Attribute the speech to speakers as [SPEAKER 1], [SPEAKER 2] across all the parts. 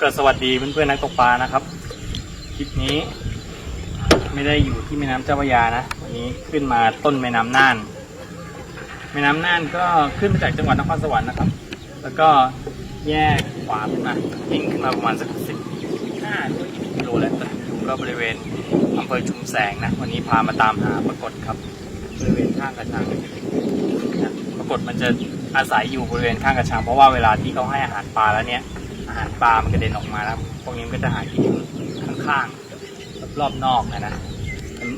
[SPEAKER 1] ก็สวัสดีเพื่อนๆนักตกปลานะครับคลิปนี้ ไม่ได้อยู่ที่แม่น้ำเจ้าพระยานะวันนี้ขึ้นมาต้นแม่น้ำน่าน แม่น้ำน่านก็ขึ้นมาจากจังหวัดนครสวรรค์นะครับ แล้วก็แยกขวาขึ้นมาวิ่งขึ้นมาประมาณสักสิบห้าถึงยี่สิบกิโลแล้วแต่อยู่ก็บริเวณอำเภอชุมแสงนะวันนี้พามาตามหาปรากฏครับบริเวณข้างกระชังนะปรากฏมันจะอาศัยอยู่บริเวณข้างกระชังเพราะว่าเวลาที่เขาให้อาหารปลาแล้วเนี่ย อาหารปลามันกระเด็นออกมาแล้วพวกนี้มันก็จะหากินข้างๆรอบๆนอกนะนะ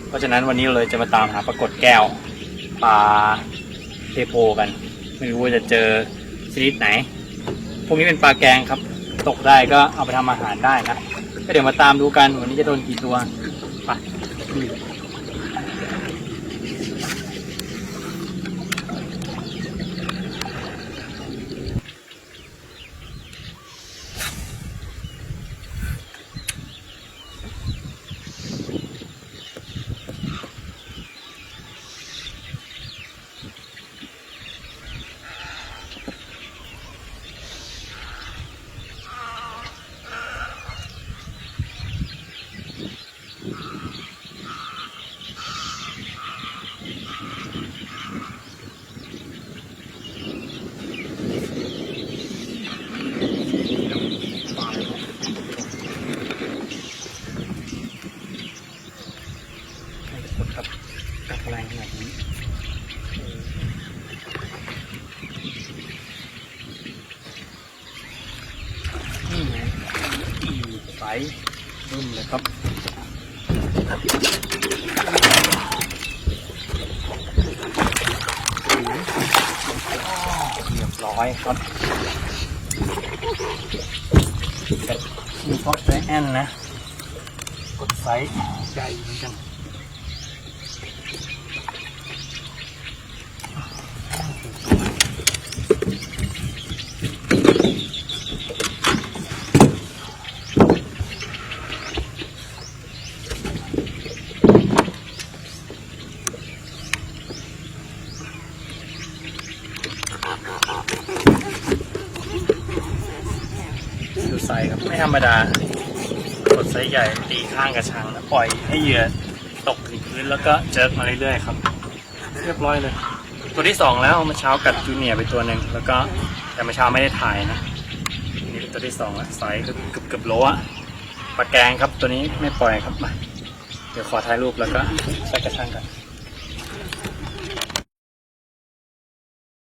[SPEAKER 1] เพราะฉะนั้นวันนี้เราเลยจะมาตามหาปรากฏแก้วปลาเทโพกัน ไม่รู้ว่าจะเจอชนิดไหน พวกนี้เป็นปลาแกงครับ ตกได้ก็เอาไปทำอาหารได้นะก็เดี๋ยวมาตามดูกันวันนี้จะโดนกี่ตัวไปดูให้ปรากฏครับกัดแรงขนาดนี้นี่ไง อีไฟรุ่มเลยครับเรียบร้อยครับกับมีฟอกไซแอนนะ กดไซส์ใหญ่เหมือนกัน ไซครับไม่ธรรมดากดไซส์ใหญ่ตีข้างกระชังแล้วปล่อยให้เหยื่อตกถึงพื้นแล้วก็เจิกมาเรื่อยๆครับ เรียบร้อยเลย ตัวที่สองแล้วเมื่อเช้ากัดจูเนียร์ไปตัวหนึ่งแล้วก็แต่เมื่อเช้าไม่ได้ถ่ายนะนี่เป็นตัวที่สองแล้วไซส์ก็เกือบเกือบโลอะปลาแกงครับตัวนี้ไม่ปล่อยครับมาเดี๋ยวขอถ่ายรูปแล้วก็ใส่กระชังกัน